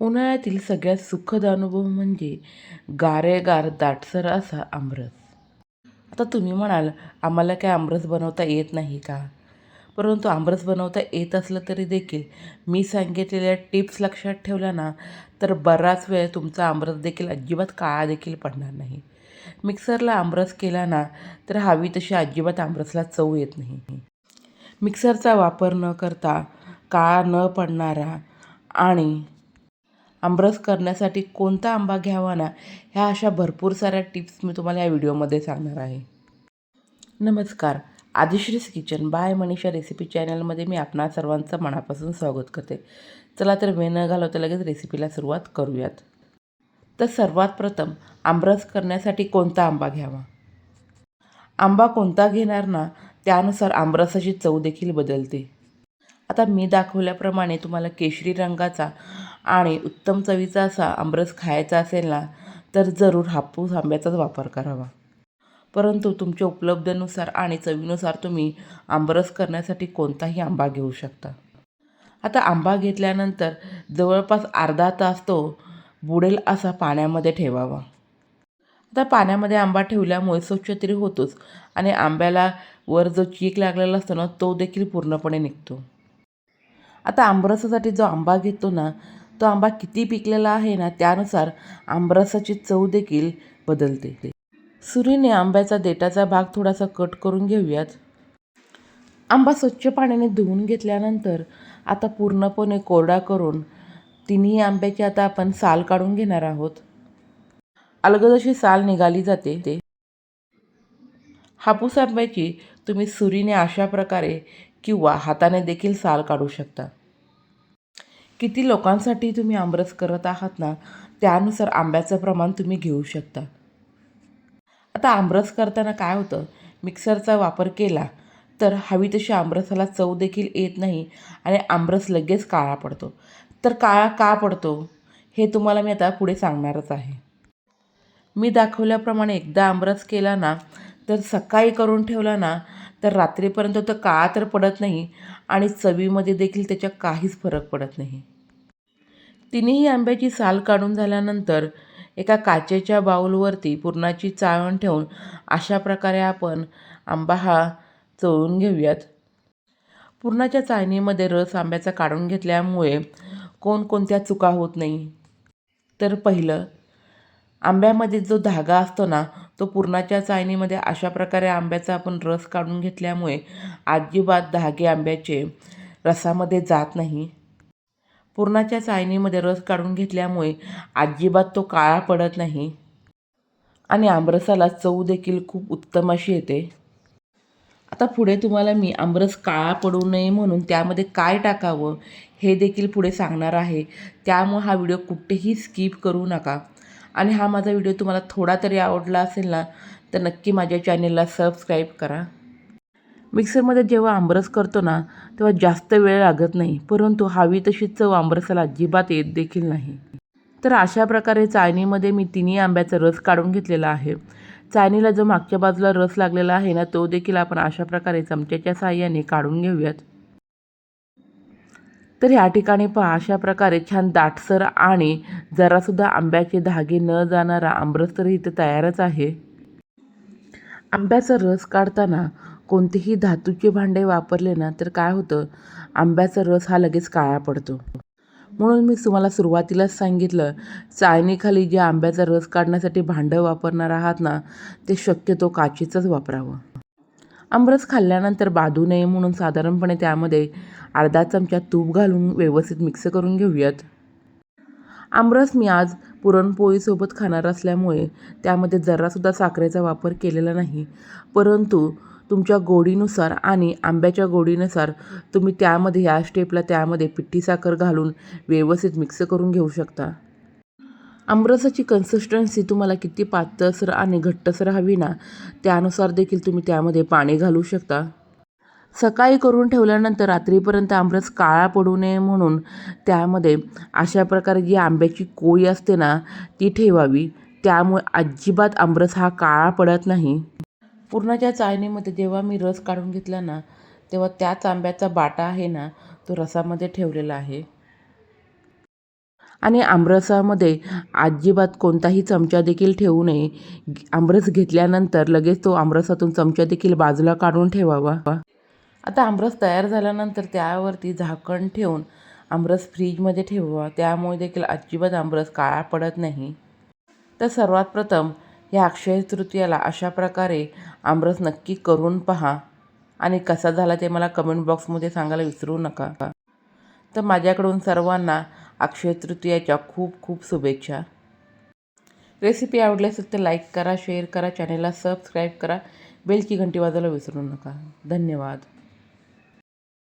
उन्हाळ्यातील सगळ्यात सुखद अनुभव म्हणजे गारेगार दाटसर असा आमरस. आता तुम्ही म्हणाल आम्हाला काय आमरस बनवता येत नाही का? परंतु आमरस बनवता येत असलं तरी देखील मी सांगितलेल्या टिप्स लक्षात ठेवल्या ना तर बराच वेळ तुमचा आमरस देखील अजिबात काळा देखील पडणार नाही. मिक्सरला आमरस केला ना तर हवी तशी अजिबात आमरसला चव येत नाही. मिक्सरचा वापर न करता काळा न पडणारा आणि आमरस करण्यासाठी कोणता आंबा घ्यावा ना ह्या अशा भरपूर साऱ्या टिप्स मी तुम्हाला या व्हिडिओमध्ये सांगणार आहे. नमस्कार. Adishree's kitchen by Manisha recipe चॅनलमध्ये मी आपणा सर्वांचं मनापासून स्वागत करते. चला तर वेळ न घालवता लगेच रेसिपीला सुरुवात करूयात. तर सर्वात प्रथम आमरस करण्यासाठी कोणता आंबा घ्यावा? आंबा कोणता घेणार ना त्यानुसार आमरसाची चव देखील बदलते. आता मी दाखवल्याप्रमाणे तुम्हाला केशरी रंगाचा आणि उत्तम चवीचा असा आमरस खायचा असेल ना तर जरूर हापूस आंब्याचाच वापर करावा. परंतु तुमच्या उपलब्धनुसार आणि चवीनुसार तुम्ही आंबरस करण्यासाठी कोणताही आंबा घेऊ शकता. आता आंबा घेतल्यानंतर जवळपास अर्धा तास तो बुडेल असा पाण्यामध्ये ठेवावा. आता पाण्यामध्ये आंबा ठेवल्यामुळे स्वच्छ तरी होतोच आणि आंब्याला वर जो चीक लागलेला असतो ना तो देखील पूर्णपणे निघतो. आता आंबरसासाठी जो आंबा घेतो ना तो आंबा किती पिकलेला आहे ना त्यानुसार आंबरसाची चव देखील बदलते. सुरीने आंब्याचा देठाचा भाग थोडासा कट करून घेऊयात. आंबा स्वच्छ पाण्याने धुवून घेतल्यानंतर आता पूर्णपणे कोरडा करून तिन्ही आंब्याची आता आपण साल काढून घेणार आहोत. अलगद अशी साल निघाली जाते. ते हापूस आंब्याची तुम्ही सुरीने अशा प्रकारे किंवा हाताने देखील साल काढू शकता. किती लोकांसाठी तुम्ही आमरस करत आहात ना त्यानुसार आंब्याचं प्रमाण तुम्ही घेऊ शकता. आता आमरस करताना काय होतं? मिक्सरचा वापर केला तर हवी तशी आमरसाला चव देखील येत नाही आणि आमरस लगेच काळा पडतो. तर काळा का पडतो? हे तुम्हाला मी आता पुढे सांगणारच आहे. मी दाखवल्याप्रमाणे एकदा आमरस केला ना तर सकाळी करून ठेवला ना तर रात्रीपर्यंत तर काळा तर पडत नाही आणि चवीमध्ये देखील त्याच्या काहीच फरक पडत नाही. तिन्ही आंब्याची साल काढून झाल्यानंतर एका काचेच्या बाऊलवरती पुरणाची चाळण ठेवून अशा प्रकारे आपण आंबा हा चळून घेऊयात. पुरणाच्या चाळणीमध्ये रस आंब्याचा काढून घेतल्यामुळे कोणकोणत्या चुका होत नाही. तर पहिलं आंब्यामध्ये जो धागा असतो ना तो पुरणाच्या चाळणीमध्ये अशा प्रकारे आंब्याचा आपण रस काढून घेतल्यामुळे अजिबात धागे आंब्याचे रसामध्ये जात नाही. पुरणाच्या चाळणीमध्ये रस काढून घेतल्यामुळे अजिबात तो काळा पडत नाही. आणि आमरसाला चव देखील खूप उत्तम अशी येते. आता पुढे तुम्हाला मी आमरस काळा पडू नये म्हणून त्यामध्ये काय टाकावं हे देखील पुढे सांगणार आहे. त्यामुळे हा व्हिडिओ कुठेही स्किप करू नका. आणि हा माझा व्हिडिओ तुम्हाला थोडा तरी आवडला असेल ना तर नक्की माझ्या चॅनेलला सबस्क्राईब करा. मिक्सरमध्ये जेव्हा आंबरस करतो ना तेव्हा जास्त वेळ लागत नाही परंतु हवी तशी चव आंबरसाला अजिबात येत देखील नाही. तर अशा प्रकारे चाळणीमध्ये मी तिन्ही आंब्याचा रस काढून घेतलेला आहे. चाळणीला जो मागच्या बाजूला रस लागलेला आहे ना तो देखील आपण अशा प्रकारे चमच्याच्या साहाय्याने काढून घेऊयात. तर ह्या ठिकाणी पहा अशा प्रकारे छान दाटसर आणि जरासुद्धा आंब्याचे धागे न जाणारा आंबरस तर इथं तयारच आहे. आंब्याचा रस काढताना कोणतेही धातूचे भांडे वापरले ना तर काय होतं? आंब्याचा रस हा लगेच काळा पडतो. म्हणून मी तुम्हाला सुरुवातीलाच सांगितलं चाळणीखाली जे आंब्याचा रस काढण्यासाठी भांडं वापरणार आहात ना ते शक्यतो काचेचंच वापरावं. आमरस खाल्ल्यानंतर बाधू नये म्हणून साधारणपणे त्यामध्ये अर्धा चमचा तूप घालून व्यवस्थित मिक्स करून घेऊयात. आमरस मी आज पुरणपोळीसोबत खाणार असल्यामुळे त्यामध्ये जरासुद्धा साखरेचा वापर केलेला नाही परंतु तुमच्या गोडीनुसार आणि आंब्याच्या गोडीनुसार तुम्ही त्यामध्ये ह्या स्टेपला त्यामध्ये पिठी साखर घालून व्यवस्थित मिक्स करून घेऊ शकता. आमरसाची कन्सिस्टन्सी तुम्हाला किती पातळसर आणि घट्टसर हवी ना त्यानुसार देखील तुम्ही त्यामध्ये पाणी घालू शकता. सकाळी करून ठेवल्यानंतर रात्रीपर्यंत आमरस काळा पडू नये म्हणून त्यामध्ये अशा प्रकारे जी आंब्याची कोळी असते ना ती ठेवावी. त्यामुळे अजिबात आमरस हा काळा पडत नाही. पूर्णाच्या चाळणीमध्ये जेव्हा मी रस काढून घेतला ना तेव्हा त्याच आंब्याचा बाटा आहे ना तो रसामध्ये ठेवलेला आहे. आणि आमरसामध्ये अजिबात कोणताही चमचा देखील ठेवू नये. आमरस घेतल्यानंतर लगेच तो आमरसातून चमचा देखील बाजूला काढून ठेवावा. आता आमरस तयार झाल्यानंतर त्यावरती झाकण ठेवून आमरस फ्रीजमध्ये ठेवावा. त्यामुळे देखील अजिबात आमरस काळा पडत नाही. तर सर्वात प्रथम या अक्षय तृतीयाला अशा प्रकारे आमरस नक्की करून पहा. आणि कसा झाला ते मला कमेंट बॉक्समध्ये सांगायला विसरू नका. तर माझ्याकडून सर्वांना अक्षय तृतीयाच्या खूप खूप शुभेच्छा. रेसिपी आवडली असेल तर लाईक करा शेअर करा चॅनेलला सबस्क्राईब करा. बेलची घंटी वाजायला विसरू नका. धन्यवाद.